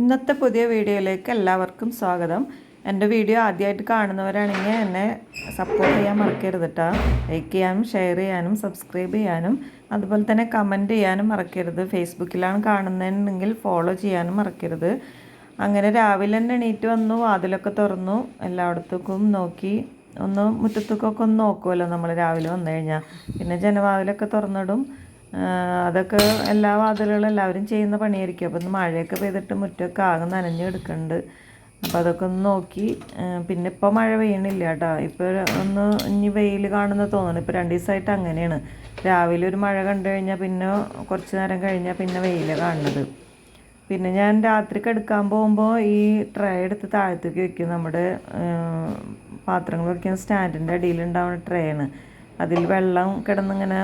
ഇന്നത്തെ പുതിയ വീഡിയോയിലേക്ക് എല്ലാവർക്കും സ്വാഗതം. എന്റെ വീഡിയോ ആദ്യമായിട്ട് കാണുന്നവരാണെങ്കിൽ എന്നെ സപ്പോർട്ട് ചെയ്യാൻ മറക്കരുത് കേട്ടോ ലൈക്ക് ചെയ്യാനും ഷെയർ ചെയ്യാനും സബ്സ്ക്രൈബ് ചെയ്യാനും അതുപോലെ തന്നെ കമന്റ് ചെയ്യാനും മറക്കരുത്. ഫേസ്ബുക്കിലാണ് കാണുന്നതെങ്കിൽ ഫോളോ ചെയ്യാനും മറക്കരുത്. അങ്ങനെ രാവിലെ തന്നെ എണീറ്റ് വന്നു വാതിലൊക്കെ തുറന്നു എല്ലായിടത്തേക്കും നോക്കി. ഒന്ന് മുറ്റത്തേക്കൊക്കെ ഒന്ന് നോക്കുമല്ലോ നമ്മൾ രാവിലെ വന്നു കഴിഞ്ഞാൽ. പിന്നെ ജനവാതിലൊക്കെ തുറന്നിടും. അതൊക്കെ എല്ലാ വാതിലുകളും എല്ലാവരും ചെയ്യുന്ന പണിയായിരിക്കും. അപ്പോൾ ഒന്ന് മഴയൊക്കെ പെയ്തിട്ട് മുറ്റമൊക്കെ ആകെ നനഞ്ഞ് കിടക്കുന്നുണ്ട് അപ്പോൾ അതൊക്കെ ഒന്ന് നോക്കി പിന്നെ ഇപ്പോൾ മഴ പെയ്യണില്ല കേട്ടോ. ഇപ്പോൾ ഒന്ന് ഇനി വെയിൽ കാണുന്ന തോന്നുന്നു ഇപ്പോൾ രണ്ട് ദിവസമായിട്ട് അങ്ങനെയാണ്. രാവിലെ ഒരു മഴ കണ്ടു കഴിഞ്ഞാൽ പിന്നെ കുറച്ച് നേരം കഴിഞ്ഞാൽ പിന്നെ വെയിൽ കാണുന്നത് പിന്നെ ഞാൻ രാത്രി കിടക്കാൻ പോകുമ്പോൾ ഈ ട്രേ എടുത്ത് താഴത്തേക്ക് വയ്ക്കും നമ്മുടെ പാത്രങ്ങൾ വയ്ക്കുന്ന സ്റ്റാൻഡിന്റെ അടിയിലുണ്ടാവുന്ന ട്രേ ആണ് അതിൽ വെള്ളം കിടന്നിങ്ങനെ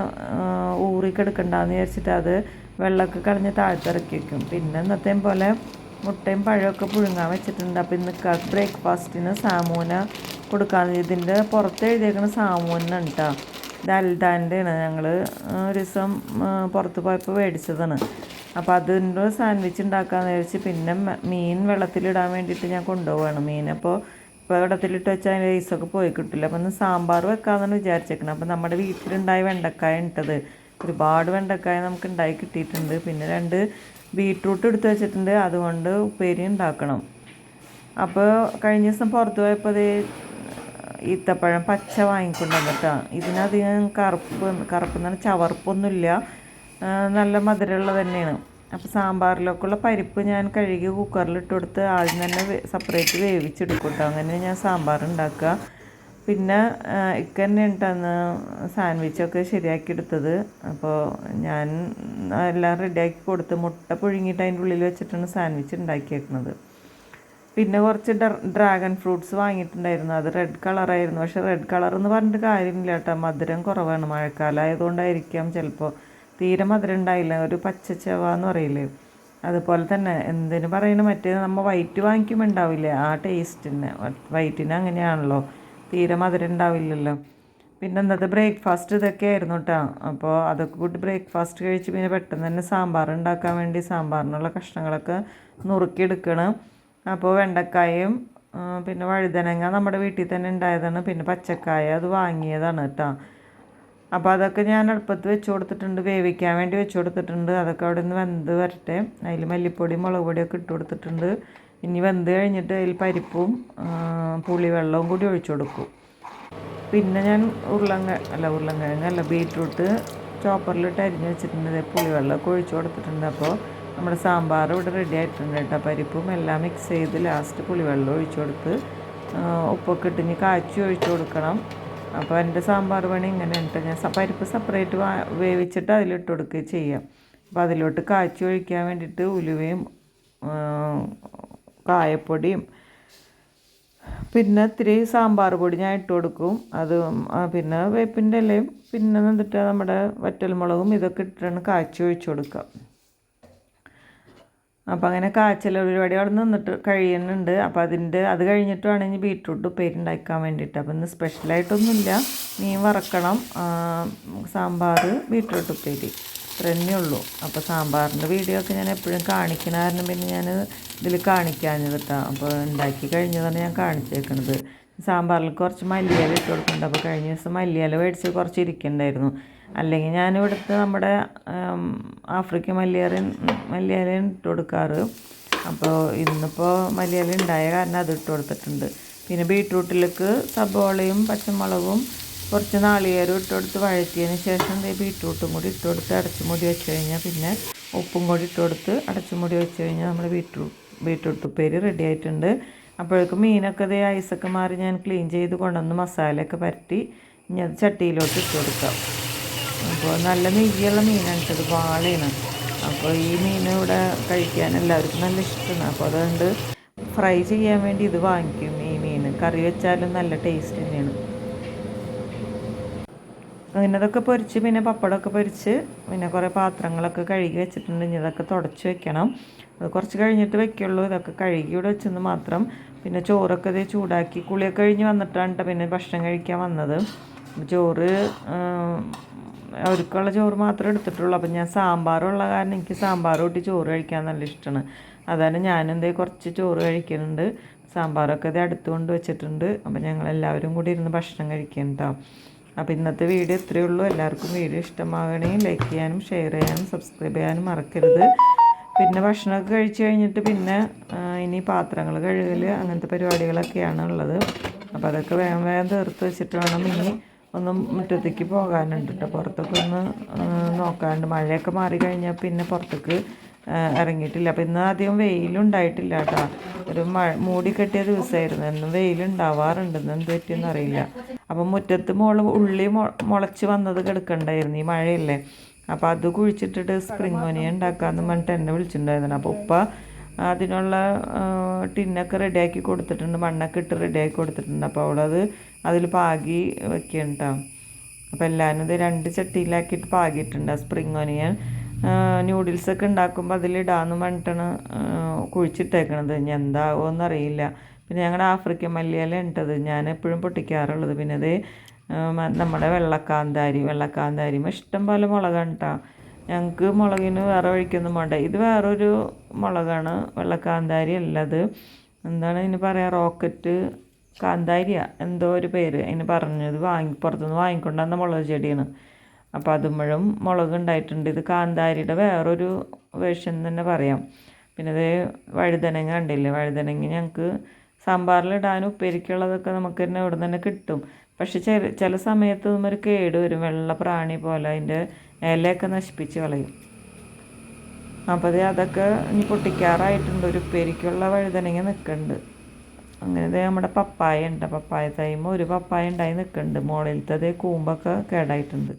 ഊറി കിടക്കണ്ടെന്ന് വിചാരിച്ചിട്ട് അത് വെള്ളമൊക്കെ കളഞ്ഞ് താഴ്ത്തിറക്കി വെക്കും. പിന്നെ ഇന്നത്തെയും പോലെ മുട്ടയും പഴമൊക്കെ പുഴുങ്ങാൻ വെച്ചിട്ടുണ്ട്. അപ്പോൾ ഇന്ന് ബ്രേക്ക്ഫാസ്റ്റിന് സാമൂന കൊടുക്കാന്ന് ഇതിന്റെ പുറത്ത് എഴുതിയേക്കുന്ന സാമൂന കേട്ടോ ഇത് അൽദാന്റെ ആണ് ഞങ്ങൾ ഒരു ദിവസം പുറത്ത് പോയപ്പോൾ മേടിച്ചതാണ്. അപ്പോൾ അതിന്റെ സാൻഡ്വിച്ച് ഉണ്ടാക്കാമെന്ന് വിചാരിച്ച് പിന്നെ മീൻ വെള്ളത്തിലിടാൻ വേണ്ടിയിട്ട് ഞാൻ കൊണ്ടുപോവാണ്. മീൻ അപ്പോൾ വെള്ളത്തിലിട്ട് വെച്ചാൽ അതിന്റെ ഐസൊക്കെ പോയി കിട്ടില്ല അപ്പോൾ ഒന്ന് സാമ്പാർ വെക്കാമെന്നാണ് വിചാരിച്ചേക്കണം. അപ്പോൾ നമ്മുടെ വീട്ടിലുണ്ടായ വെണ്ടക്കായ ഇട്ടത്. ഒരുപാട് വെണ്ടക്കായ നമുക്ക് ഉണ്ടായി കിട്ടിയിട്ടുണ്ട്. പിന്നെ രണ്ട് ബീട്രൂട്ട് എടുത്ത് വെച്ചിട്ടുണ്ട്. അതുകൊണ്ട് ഉപ്പേരി ഉണ്ടാക്കണം അപ്പോൾ കഴിഞ്ഞ ദിവസം പുറത്ത് പോയപ്പോൾ അത് ഈത്തപ്പഴം പച്ച വാങ്ങിക്കൊണ്ടുവന്നു കേട്ടോ ഇതിനധികം കറുപ്പ് കറുപ്പ് എന്ന് പറഞ്ഞാൽ ചവർപ്പൊന്നുമില്ല നല്ല മധുരമുള്ളത് തന്നെയാണ്. അപ്പോൾ സാമ്പാറിലൊക്കെയുള്ള പരിപ്പ് ഞാൻ കഴുകി കുക്കറിൽ ഇട്ട് കൊടുത്ത് ആദ്യം തന്നെ സെപ്പറേറ്റ് വേവിച്ചെടുക്കും കേട്ടോ അങ്ങനെ ഞാൻ സാമ്പാർ ഉണ്ടാക്കുക പിന്നെ ഇക്ക തന്നെ ഉണ്ടെന്ന് സാൻഡ്വിച്ചൊക്കെ ശരിയാക്കി എടുത്തത് അപ്പോൾ ഞാൻ എല്ലാം റെഡിയാക്കി കൊടുത്ത് മുട്ട പുഴുങ്ങിയിട്ട് അതിന്റെ ഉള്ളിൽ വെച്ചിട്ടാണ് സാൻഡ്വിച്ച് ഉണ്ടാക്കിയേക്കുന്നത് പിന്നെ കുറച്ച് ഡ്രാഗൺ ഫ്രൂട്ട്സ് വാങ്ങിയിട്ടുണ്ടായിരുന്നു. അത് റെഡ് കളറായിരുന്നു പക്ഷേ റെഡ് കളർ എന്ന് പറഞ്ഞിട്ട് കാര്യമില്ല കേട്ടോ മധുരം കുറവാണ്. മഴക്കാലം ആയതുകൊണ്ടായിരിക്കാം ചിലപ്പോൾ തീരെ മധുരം ഉണ്ടായില്ല ഒരു പച്ചച്ചവ എന്ന് പറയില്ലേ? അതുപോലെ തന്നെ എന്തിനു പറയണ? മറ്റേ നമ്മൾ വൈറ്റ് വാങ്ങിക്കുമ്പോൾ ഉണ്ടാവില്ലേ ആ ടേസ്റ്റിന് വൈറ്റിന് അങ്ങനെയാണല്ലോ. തീരെ മധുരം ഉണ്ടാവില്ലല്ലോ പിന്നെ ഇന്നത്തെ ബ്രേക്ക്ഫാസ്റ്റ് ഇതൊക്കെ ആയിരുന്നു കേട്ടോ അപ്പോൾ അതൊക്കെ കൂട്ടി ബ്രേക്ക്ഫാസ്റ്റ് കഴിച്ച് പിന്നെ പെട്ടെന്ന് തന്നെ സാമ്പാർ ഉണ്ടാക്കാൻ വേണ്ടി സാമ്പാറിനുള്ള കഷ്ണങ്ങളൊക്കെ നുറുക്കിയെടുക്കണം. അപ്പോൾ വെണ്ടക്കായും പിന്നെ വഴുതനങ്ങ നമ്മുടെ വീട്ടിൽ തന്നെ ഉണ്ടായതാണ്. പിന്നെ പച്ചക്കായ അത് വാങ്ങിയതാണ് കേട്ടോ അപ്പോൾ അതൊക്കെ ഞാൻ അടുപ്പത്ത് വെച്ച് കൊടുത്തിട്ടുണ്ട് വേവിക്കാൻ വേണ്ടി വെച്ച് കൊടുത്തിട്ടുണ്ട്. അതൊക്കെ അവിടെ നിന്ന് വെന്ത് വരട്ടെ. അതിൽ മല്ലിപ്പൊടിയും മുളക് പൊടിയൊക്കെ ഇട്ട് കൊടുത്തിട്ടുണ്ട്. ഇനി വെന്ത് കഴിഞ്ഞിട്ട് അതിൽ പരിപ്പും പുളിവെള്ളവും കൂടി ഒഴിച്ചു കൊടുക്കും. പിന്നെ ഞാൻ ഉരുളങ്ങ അല്ല ഉരുളങ്ങ അല്ല ബീറ്റ്റൂട്ട് ചോപ്പറിലിട്ട് അരിഞ്ഞ് വെച്ചിട്ടുണ്ട്. പുളിവെള്ളമൊക്കെ ഒഴിച്ചു കൊടുത്തിട്ടുണ്ട്. അപ്പോൾ നമ്മുടെ സാമ്പാർ ഇവിടെ റെഡി ആയിട്ടുണ്ട് കേട്ടോ. പരിപ്പും എല്ലാം മിക്സ് ചെയ്ത് ലാസ്റ്റ് പുളിവെള്ളം ഒഴിച്ചു കൊടുത്ത് ഉപ്പൊക്കെ ഇട്ടിഞ്ഞ് കാച്ചി ഒഴിച്ചു കൊടുക്കണം. അപ്പോൾ എന്റെ സാമ്പാർ പണി ഇങ്ങനെ ഉണ്ട് ഞാൻ പരിപ്പ് സെപ്പറേറ്റ് വേവിച്ചിട്ട് അതിലിട്ട് കൊടുക്കുക ചെയ്യാം. അപ്പോൾ അതിലോട്ട് കാച്ചി ഒഴിക്കാൻ വേണ്ടിയിട്ട് ഉലുവയും കായപ്പൊടിയും പിന്നെ ഇത്തിരി സാമ്പാർ പൊടി ഞാൻ ഇട്ട് കൊടുക്കും. അത് പിന്നെ വേപ്പിന്റെ ഇലയും പിന്നെ എന്നിട്ട് നമ്മുടെ വറ്റൽമുളകും ഇതൊക്കെ ഇട്ടിട്ടാണ് കാച്ചി ഒഴിച്ചു കൊടുക്കുക. അപ്പോൾ അങ്ങനെ കാച്ചൽ പരിപാടി അവിടെ നിന്നിട്ട് കഴിയുന്നുണ്ട്. അപ്പോൾ അതിന്റെ അത് കഴിഞ്ഞിട്ട് വേണമെങ്കിൽ ബീട്രൂട്ട് ഉപ്പേരി ഉണ്ടാക്കാൻ വേണ്ടിയിട്ട്. അപ്പോൾ ഇന്ന് സ്പെഷ്യലായിട്ടൊന്നുമില്ല മീൻ വറക്കണം. സാമ്പാർ ബീട്രൂട്ട് ഉപ്പേരി. ഇത്ര തന്നെ ഉള്ളൂ. അപ്പോൾ സാമ്പാറിന്റെ വീഡിയോ ഒക്കെ ഞാൻ എപ്പോഴും കാണിക്കണ കാരണം പിന്നെ ഞാൻ ഇതിൽ കാണിക്കാഞ്ഞത് കേട്ടോ അപ്പോൾ ഉണ്ടാക്കി കഴിഞ്ഞതാണ് ഞാൻ കാണിച്ചേക്കണത്. സാമ്പാറിൽ കുറച്ച് മല്ലിയില ഇട്ട് കൊടുക്കുന്നുണ്ട്. അപ്പോൾ കഴിഞ്ഞ ദിവസം മല്ലിയില മേടിച്ച് കുറച്ച് ഇരിക്കണ്ടായിരുന്നു അല്ലെങ്കിൽ ഞാനിവിടുത്തെ നമ്മുടെ ആഫ്രിക്കൻ മലയാളിയൻ മലയാളിയൻ ഇട്ട് കൊടുക്കാറ്. അപ്പോൾ ഇന്നിപ്പോൾ മലയാളി ഉണ്ടായ കാരണം അത് ഇട്ട് കൊടുത്തിട്ടുണ്ട്. പിന്നെ ബീട്രൂട്ടിലേക്ക് സബോളയും പച്ചമുളകും കുറച്ച് നാളികേരം ഇട്ട് കൊടുത്ത് വഴറ്റിയതിന് ശേഷം ബീട്രൂട്ടും കൂടി ഇട്ട് കൊടുത്ത് അടച്ചുമൂടി വെച്ച് കഴിഞ്ഞാൽ പിന്നെ ഉപ്പും കൂടി ഇട്ട് കൊടുത്ത് അടച്ചുമൂടി വെച്ച് കഴിഞ്ഞാൽ നമ്മുടെ ബീട്രൂട്ട് ബീട്രൂട്ട് ഉപ്പേരി റെഡി ആയിട്ടുണ്ട്. അപ്പോഴേക്കും മീനൊക്കെ ഇതേ ഐസൊക്കെ മാറി ഞാൻ ക്ലീൻ ചെയ്ത് കൊണ്ടുവന്ന് മസാലയൊക്കെ പരട്ടി അത് ചട്ടിയിലോട്ട് ഇട്ട് കൊടുക്കാം. അപ്പോൾ നല്ല നെയ്യുള്ള മീനാണ് ഇത് വാളയാണ് അപ്പോൾ ഈ മീൻ ഇവിടെ കഴിക്കാൻ എല്ലാവർക്കും നല്ല ഇഷ്ടമാണ്. അപ്പോൾ അതുകൊണ്ട് ഫ്രൈ ചെയ്യാൻ വേണ്ടി ഇത് വാങ്ങിക്കും ഈ മീൻ. കറി വെച്ചാലും നല്ല ടേസ്റ്റ് തന്നെയാണ്. അങ്ങനെ അതൊക്കെ പൊരിച്ച് പിന്നെ പപ്പടമൊക്കെ പൊരിച്ച് പിന്നെ കുറേ പാത്രങ്ങളൊക്കെ കഴുകി വെച്ചിട്ടുണ്ട്. ഇനി ഇതൊക്കെ തുടച്ച് വെക്കണം. അത് കുറച്ച് കഴിഞ്ഞിട്ട് വെക്കുള്ളൂ. ഇതൊക്കെ കഴുകി ഇവിടെ വെച്ചെന്ന് മാത്രം. പിന്നെ ചോറൊക്കെ ഇത് ചൂടാക്കി കുളിയൊക്കെ കഴിഞ്ഞ് വന്നിട്ടാണ് ട്ടോ പിന്നെ ഭക്ഷണം കഴിക്കാൻ വന്നത്. ചോറ് അവർക്കുള്ള ചോറ് മാത്രമേ എടുത്തിട്ടുള്ളൂ. അപ്പം ഞാൻ സാമ്പാറുള്ള കാരണം എനിക്ക് സാമ്പാർ കൂട്ടി ചോറ് കഴിക്കാൻ നല്ല ഇഷ്ടമാണ്. അതാണ് ഞാനെന്തേ കുറച്ച് ചോറ് കഴിക്കുന്നുണ്ട്. സാമ്പാറൊക്കെ ഇത് അടുത്ത് കൊണ്ട് വെച്ചിട്ടുണ്ട്. അപ്പം ഞങ്ങൾ എല്ലാവരും കൂടി ഇരുന്ന് ഭക്ഷണം കഴിക്കണം അപ്പോൾ ഇന്നത്തെ വീഡിയോ ഇത്രയേ ഉള്ളൂ. എല്ലാവർക്കും വീഡിയോ ഇഷ്ടമാകണമെങ്കിൽ ലൈക്ക് ചെയ്യാനും ഷെയർ ചെയ്യാനും സബ്സ്ക്രൈബ് ചെയ്യാനും മറക്കരുത്. പിന്നെ ഭക്ഷണമൊക്കെ കഴിച്ച് കഴിഞ്ഞിട്ട് പിന്നെ ഇനി പാത്രങ്ങൾ കഴുകൽ അങ്ങനത്തെ പരിപാടികളൊക്കെയാണ് ഉള്ളത്. അപ്പോൾ അതൊക്കെ വേഗം വേഗം തീർത്ത് വെച്ചിട്ട് വേണം ഇനി ഒന്ന് മുറ്റത്തേക്ക് പോകാനുണ്ട് കേട്ടോ പുറത്തൊക്കെ ഒന്ന് നോക്കാനുണ്ട്. മഴയൊക്കെ മാറി കഴിഞ്ഞാൽ പിന്നെ പുറത്തേക്ക് ഇറങ്ങിയിട്ടില്ല. അപ്പോൾ ഇന്ന് അധികം വെയിലുണ്ടായിട്ടില്ല കേട്ടോ ഒരു മഴ മൂടി കെട്ടിയ ദിവസമായിരുന്നു എന്നും വെയിലുണ്ടാവാറുണ്ട്. ഇന്ന് എന്ത് പറ്റിയെന്ന് അറിയില്ല. അപ്പം മുറ്റത്ത് മോൾ ഉള്ളി മുളച്ച് വന്നത് കിടക്കണ്ടായിരുന്നു ഈ മഴയല്ലേ. അപ്പോൾ അത് കുഴിച്ചിട്ടിട്ട് സ്പ്രിംഗ് ഒനിയൻ ഉണ്ടാക്കാമെന്ന് പറഞ്ഞിട്ട് എന്നെ വിളിച്ചിട്ടുണ്ടായിരുന്നു അപ്പോൾ ഉപ്പ അതിനുള്ള ടിന്നൊക്കെ റെഡിയാക്കി കൊടുത്തിട്ടുണ്ട്. മണ്ണൊക്കെ ഇട്ട് റെഡിയാക്കി കൊടുത്തിട്ടുണ്ട്. അപ്പോൾ അവളത് അതിൽ പാകി വെക്കണം കേട്ടോ അപ്പോൾ എല്ലാവരും ഇത് രണ്ട് ചട്ടിയിലാക്കിയിട്ട് പാകിയിട്ടുണ്ട്. ആ സ്പ്രിംഗ് ഒനിയൻ ന്യൂഡിൽസൊക്കെ ഉണ്ടാക്കുമ്പോൾ അതിലിടാന്ന് പറഞ്ഞിട്ടാണ് കുഴിച്ചിട്ടേക്കണത്. ഇനി എന്താവുമെന്ന് എന്നറിയില്ല പിന്നെ ഞങ്ങളുടെ ആഫ്രിക്കൻ മല്ലിയില ഉണ്ടത് ഞാൻ എപ്പോഴും പൊട്ടിക്കാറുള്ളത്. പിന്നെ അത് നമ്മുടെ വെള്ളക്കാന്താരി. വെള്ളക്കാന്താരിമ ഇഷ്ടം പോലെ മുളകാണ് കേട്ടോ ഞങ്ങൾക്ക് മുളകിന് വേറെ വഴിക്കൊന്നും വേണ്ട ഇത് വേറൊരു മുളകാണ് വെള്ളക്കാന്താരി അല്ലത്. എന്താണ് ഇതിന് പറയുക റോക്കറ്റ് കാന്താരിയ എന്തോ ഒരു പേര് അതിന് പറഞ്ഞത്. വാങ്ങി പുറത്തുനിന്ന് വാങ്ങിക്കൊണ്ടുവന്ന മുളക് ചെടിയാണ്. അപ്പോൾ അതുമ്പോഴും മുളക് ഉണ്ടായിട്ടുണ്ട്. ഇത് കാന്താരിയുടെ വേറൊരു വേർഷൻ തന്നെ പറയാം. പിന്നെ ഇത് വഴുതനങ്ങ കണ്ടില്ലേ? വഴുതനങ്ങ ഞങ്ങൾക്ക് സാമ്പാറിലിടാനും ഉപ്പേരിക്കുള്ളതൊക്കെ നമുക്ക് തന്നെ ഇവിടെ തന്നെ കിട്ടും. പക്ഷെ ചില ചില സമയത്ത് ഒരു കേട് വരും. വെള്ള പ്രാണി പോലെ അതിന്റെ ഇലയൊക്കെ നശിപ്പിച്ച് കളയും. അപ്പോൾ അത് അതൊക്കെ ഇനി പൊട്ടിക്കാറായിട്ടുണ്ട്. ഒരു ഉപ്പേരിക്കുള്ള വഴുതനങ്ങ നിൽക്കുന്നുണ്ട് അങ്ങനെ നമ്മുടെ പപ്പായ ഉണ്ട്. പപ്പായ തൈമ ഒരു പപ്പായ ഉണ്ടായി നിൽക്കുന്നുണ്ട് മുകളിലത്തെ കൂമ്പൊക്കെ കേടായിട്ടുണ്ട്.